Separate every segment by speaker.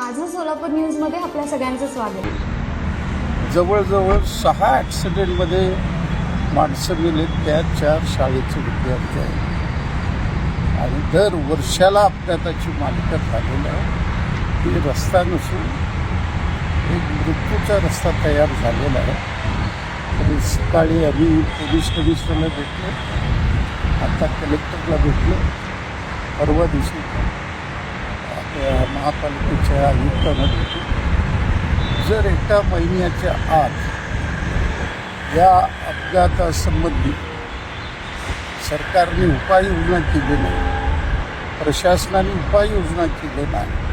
Speaker 1: सोलापूर न्यूजमध्ये आपल्या सगळ्यांचं स्वागत.
Speaker 2: जवळजवळ सहा ॲक्सिडेंटमध्ये माणसं गेले त्या चार शाळेचे विद्यार्थी आहेत. आणि दर वर्षाला अपघाताची मालिका झालेली आहे. ती रस्ता नसून एक मृत्यूचा रस्ता तयार झालेला आहे. तरी सकाळी आम्ही पोलीस कमिशनरला भेटलो. आता कलेक्टरला भेटलो. परवा दिवशी महापालिकेच्या आयुक्तांना जर एका महिन्याच्या आत या अपघातासंबंधी सरकारने उपाययोजना केली नाही प्रशासनाने उपाययोजना केली नाही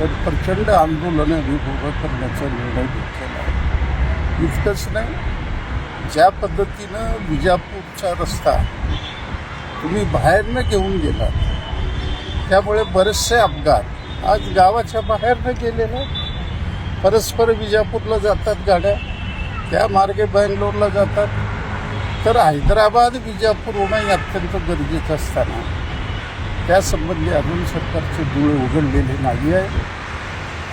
Speaker 2: तर प्रचंड आंदोलनं आम्ही करण्याचा निर्णय घेतलेला आहे. इतकंच नाही ज्या पद्धतीनं विजापूरचा रस्ता तुम्ही बाहेरनं घेऊन गेलात त्यामुळे बरेचसे अपघात आज गावाच्या बाहेरनं गेलेले. आहेत. परस्पर विजापूरला जातात गाड्या. त्या मार्गे बँगलोरला जातात. तर हैदराबाद विजापूर होणं अत्यंत गरजेचं असताना. त्यासंबंधी अजून सरकारचे डोळे उघडलेले नाही आहे.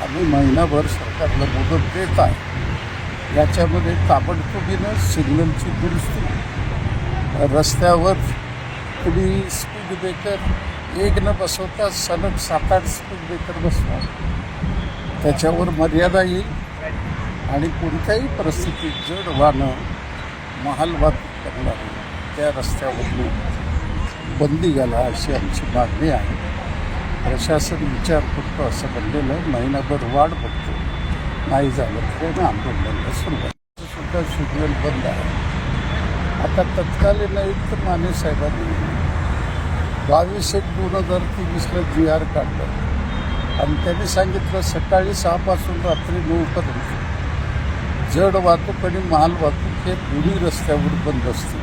Speaker 2: आम्ही महिनाभर सरकारला मुदत देत आहे. याच्यामध्ये ताबडतोबीनं सिग्नलची दुरुस्ती रस्त्यावर तुम्ही स्पीड ब्रेकर एक न बसवता सलग सात आठ स्पीड ब्रेकर बसवा. त्याच्यावर मर्यादा येईल आणि कोणत्याही परिस्थितीत जड वाहनं महाल वाहतूक त्या रस्त्यावरून बंदी घाला अशी आमची मागणी आहे. प्रशासन विचार करतो असं बनलेलं महिनाभर वाढ बघतो. नाही झालं तर आंदोलनाला सुरुवात. सुद्धा सिग्नल बंद आहे. आता तत्कालीन आयुक्त माने साहेबांनी बावीस एक दोन हजार तेवीसला जी आर काढलं आणि त्यांनी सांगितलं सकाळी सहापासून रात्री नऊपर्यंत जड वाहतूक आणि माल वाहतूक हे दोन्ही रस्त्यावर बंद असतील.